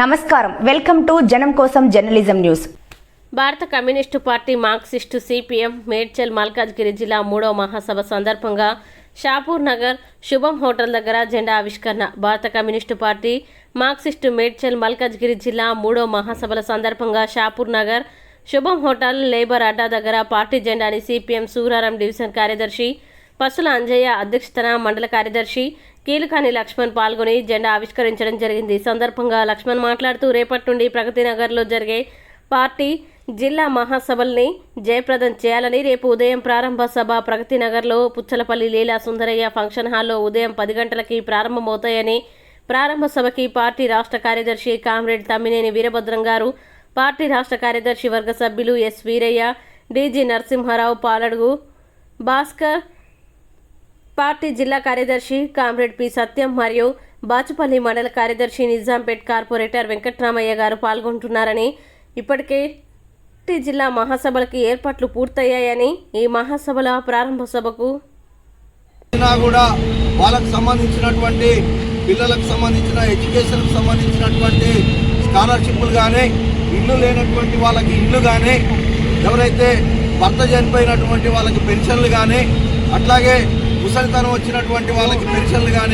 నమస్కారం. Welcome to జనం కోసం జర్నలిజం న్యూస్. భారత communist party Marxist CPM Medchal Malkajgiri జిల్లా మూడో మహాసభ సందర్భంగా షాపూర్ నగర్ శుభం హోటల్ దగ్గర జెండా ఆవిష్కరణ. భారత communist party Marxist Medchal Malkajgiri జిల్లా మూడో మహాసభల సందర్భంగా షాపూర్ నగర్ శుభం హోటల్ లేబర్ అడ్డా దగ్గర పార్టీ జెండాని సిపిఎం సూరారం డివిజన్ కార్యదర్శి పసుల అంజయ్య అధ్యక్షతన మండల కార్యదర్శి కీలకాని లక్ష్మణ్ పాల్గొని జెండా ఆవిష్కరించడం జరిగింది. ఈ సందర్భంగా లక్ష్మణ్ మాట్లాడుతూ రేపటి నుండి ప్రగతి నగర్లో జరిగే పార్టీ జిల్లా మహాసభల్ని జయప్రదం చేయాలని రేపు ఉదయం ప్రారంభ సభ ప్రగతి నగర్లో పుచ్చలపల్లి లీలా సుందరయ్య ఫంక్షన్ హాల్లో ఉదయం పది గంటలకి ప్రారంభమవుతాయని ప్రారంభ సభకి పార్టీ రాష్ట్ర కార్యదర్శి కామ్రేడ్ తమ్మినేని వీరభద్రం గారు పార్టీ రాష్ట్ర కార్యదర్శి వర్గ సభ్యులు S Veeraiah DG Narasimharao Paladugu Bhaskar party జిల్లా కార్యదర్శి కామ్రేడ్ పి. సత్యం మరియు బాచుపల్లి మండల కార్యదర్శి నిజాంపేట్ కార్పొరేటర్ వెంకట్రామయ్య గారు పాల్గొంటున్నారని ఇప్పటికే పార్టీ జిల్లా మహాసభలకి ఏర్పాట్లు పూర్తయ్యాయని ఈ మహాసభల ప్రారంభ సభకు కూడా వాళ్ళకు సంబంధించినటువంటి పిల్లలకు సంబంధించిన ఎడ్యుకేషన్కి సంబంధించినటువంటి స్కాలర్షిప్లు కానీ ఇల్లు లేనటువంటి వాళ్ళకి ఇల్లు కానీ ఎవరైతే భర్త చనిపోయినటువంటి వాళ్ళకి పెన్షన్లు కానీ అట్లాగే ముసలితనం వచ్చినటువంటి వాళ్ళకి పెన్షన్లు కానీ